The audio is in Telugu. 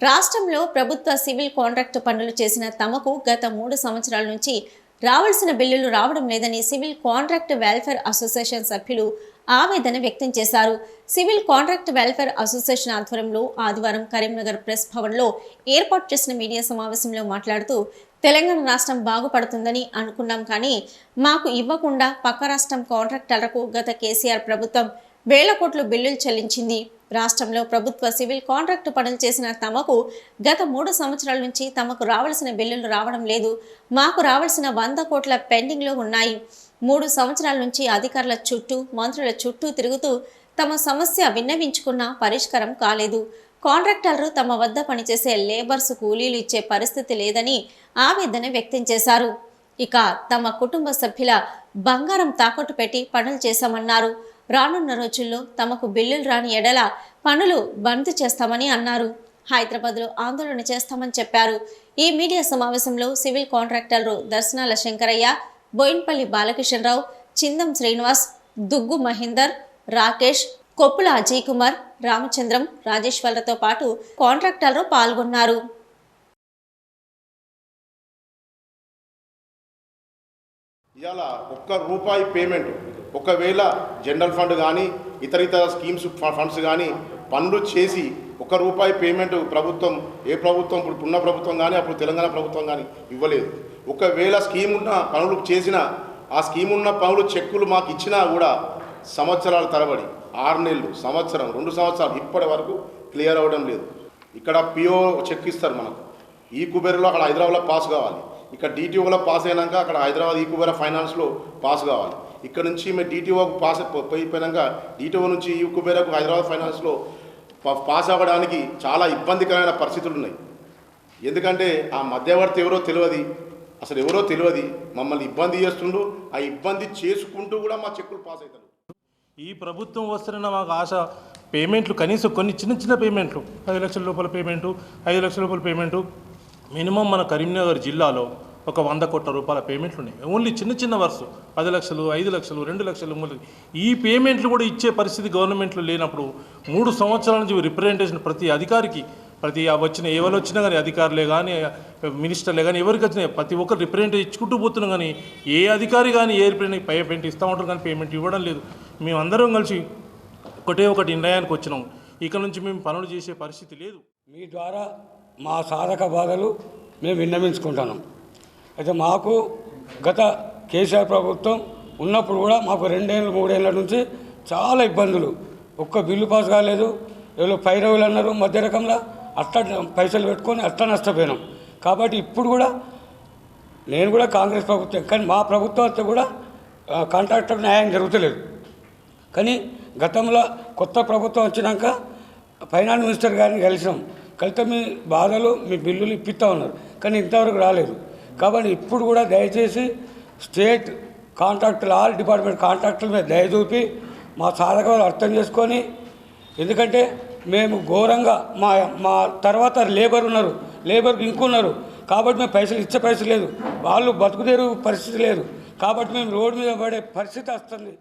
రాష్ట్రంలో ప్రభుత్వ సివిల్ కాంట్రాక్టు పనులు చేసిన తమకు గత మూడు సంవత్సరాల నుంచి రావాల్సిన బిల్లులు రావడం లేదని సివిల్ కాంట్రాక్ట్ వెల్ఫేర్ అసోసియేషన్ సభ్యులు ఆవేదన వ్యక్తం చేశారు. సివిల్ కాంట్రాక్ట్ వెల్ఫేర్ అసోసియేషన్ ఆధ్వర్యంలో ఆదివారం కరీంనగర్ ప్రెస్ భవన్లో ఏర్పాటు చేసిన మీడియా సమావేశంలో మాట్లాడుతూ తెలంగాణ రాష్ట్రం బాగుపడుతుందని అనుకున్నాం కానీ మాకు ఇవ్వకుండా పక్క రాష్ట్రం కాంట్రాక్టర్లకు గత కేసీఆర్ ప్రభుత్వం వేల కోట్లు బిల్లులు చెల్లించింది. రాష్ట్రంలో ప్రభుత్వ సివిల్ కాంట్రాక్టు పనులు చేసిన తమకు గత మూడు సంవత్సరాల నుంచి తమకు రావాల్సిన బిల్లులు రావడం లేదు. మాకు రావాల్సిన వంద కోట్ల పెండింగ్లో ఉన్నాయి. మూడు సంవత్సరాల నుంచి అధికారుల చుట్టూ మంత్రుల చుట్టూ తిరుగుతూ తమ సమస్య విన్నవించుకున్నా పరిష్కారం కాలేదు. కాంట్రాక్టర్లు తమ వద్ద పనిచేసే లేబర్స్ కూలీలు ఇచ్చే పరిస్థితి లేదని ఆవేదన వ్యక్తం చేశారు. ఇక తమ కుటుంబ సభ్యుల బంగారం తాకట్టు పెట్టి పనులు చేశామన్నారు. రానున్న రోజుల్లో తమకు బిల్లులు రాని ఎడల పనులు బంద్ చేస్తామని అన్నారు. హైదరాబాద్లో ఆందోళన చేస్తామని చెప్పారు. ఈ మీడియా సమావేశంలో సివిల్ కాంట్రాక్టర్లు దర్శనాల శంకరయ్య బోయిన్పల్లి బాలకిషన్రావు చిందం శ్రీనివాస్ దుగ్గు మహేందర్ రాకేష్ కొప్పుల అజయ్ కుమార్ రామచంద్రం రాజేశ్వర్లతో పాటు కాంట్రాక్టర్లు పాల్గొన్నారు. ఇవాళ ఒక్క రూపాయి పేమెంట్ ఒకవేళ జనరల్ ఫండ్ కానీ ఇతర ఇతర స్కీమ్స్ ఫండ్స్ కానీ పనులు చేసి ఒక్క రూపాయి పేమెంట్ ప్రభుత్వం ఏ ప్రభుత్వం ఇప్పుడు ఉన్న ప్రభుత్వం కానీ అప్పుడు తెలంగాణ ప్రభుత్వం కానీ ఇవ్వలేదు. ఒకవేళ స్కీమ్ ఉన్న పనులు చేసిన ఆ స్కీమ్ ఉన్న పనులు చెక్కులు మాకు ఇచ్చినా కూడా సంవత్సరాల తరబడి ఆరు నెలలు సంవత్సరం రెండు సంవత్సరాలు ఇప్పటి వరకు క్లియర్ అవ్వడం లేదు. ఇక్కడ పిఓ చెక్ ఇస్తారు మనకు. ఈ కుబేరలో అక్కడ హైదరాబాద్లో పాస్ కావాలి. ఇక్కడ డిటిఓలో పాస్ అయినాక అక్కడ హైదరాబాద్ ఈ కుబేర ఫైనాన్స్లో పాస్ కావాలి. ఇక్కడ నుంచి మేము డిటిఓకు పాస్ పోయిపోయినాక డిటిఓ నుంచి ఈ కుబేరకు హైదరాబాద్ ఫైనాన్స్లో ప- పాస్ అవ్వడానికి చాలా ఇబ్బందికరమైన పరిస్థితులు ఉన్నాయి. ఎందుకంటే ఆ మధ్యవర్తి ఎవరో తెలియదు. అసలు ఎవరో తెలియదు. మమ్మల్ని ఇబ్బంది చేస్తుండు. ఆ ఇబ్బంది చేసుకుంటూ కూడా మా చెక్కులు పాస్ అవుతారు ఈ ప్రభుత్వం వస్తున్న మాకు ఆశ పేమెంట్లు కనీసం కొన్ని చిన్న చిన్న పేమెంట్లు. ఐదు లక్షల లోపల పేమెంటు ఐదు లక్షల లోపల పేమెంటు. మినిమం మన కరీంనగర్ జిల్లాలో ఒక వంద కోట్ల రూపాయల పేమెంట్లు ఉన్నాయి ఓన్లీ చిన్న చిన్న వరుస. పది లక్షలు ఐదు లక్షలు రెండు లక్షలు మూడు ఈ పేమెంట్లు కూడా ఇచ్చే పరిస్థితి గవర్నమెంట్లో లేనప్పుడు మూడు సంవత్సరాల నుంచి రిప్రజెంటేషన్ ప్రతి అధికారికి ప్రతి ఆ వచ్చిన ఎవరు వచ్చినా కానీ అధికారులే కానీ మినిస్టర్లే కానీ ఎవరికి వచ్చినా ప్రతి ఒక్కరు రిప్రజెంటేషన్ ఇచ్చుకుంటూ పోతున్నాం కానీ ఏ అధికారి కానీ ఏ రిప్రజెంట్ పేమెంట్ ఇస్తూ ఉంటారు కానీ పేమెంట్ ఇవ్వడం లేదు. మేమందరం కలిసి ఒకటే ఒకటి నిర్ణయానికి వచ్చినాం. ఇక నుంచి మేము పనులు చేసే పరిస్థితి లేదు. మీ ద్వారా మా సాధక బాధలు మేము విన్నవించుకుంటున్నాం. అయితే మాకు గత కేసీఆర్ ప్రభుత్వం ఉన్నప్పుడు కూడా మాకు రెండేళ్ళు మూడేళ్ళ నుంచి చాలా ఇబ్బందులు. ఒక్క బిల్లు పాస్ కాలేదు. ఎవరో పైరవులు అన్నారు మధ్య రకంలో అట్లా పైసలు పెట్టుకొని అట్లా నష్టపోయినాం. కాబట్టి ఇప్పుడు కూడా నేను కూడా కాంగ్రెస్ ప్రభుత్వం కానీ మా ప్రభుత్వం కూడా కాంట్రాక్టర్ న్యాయం జరుగుతలేదు. కానీ గతంలో కొత్త ప్రభుత్వం వచ్చినాక ఫైనాన్స్ మినిస్టర్ గారిని కలిసాం కలిస్తే మీ బాధలు మీ బిల్లులు ఇప్పిస్తా ఉన్నారు. కానీ ఇంతవరకు రాలేదు. కాబట్టి ఇప్పుడు కూడా దయచేసి స్టేట్ కాంట్రాక్టులు ఆల్ డిపార్ట్మెంట్ కాంట్రాక్టుల మీద దయచూపి మా సాధకాలు అర్థం చేసుకొని ఎందుకంటే మేము ఘోరంగా మా మా తర్వాత లేబర్ ఉన్నారు లేబర్ ఇంకున్నారు కాబట్టి మేము పైసలు ఇచ్చే పైసలు లేదు. వాళ్ళు బతుకుదేరు పరిస్థితి లేదు. కాబట్టి మేము రోడ్డు మీద పడే పరిస్థితి వస్తుంది.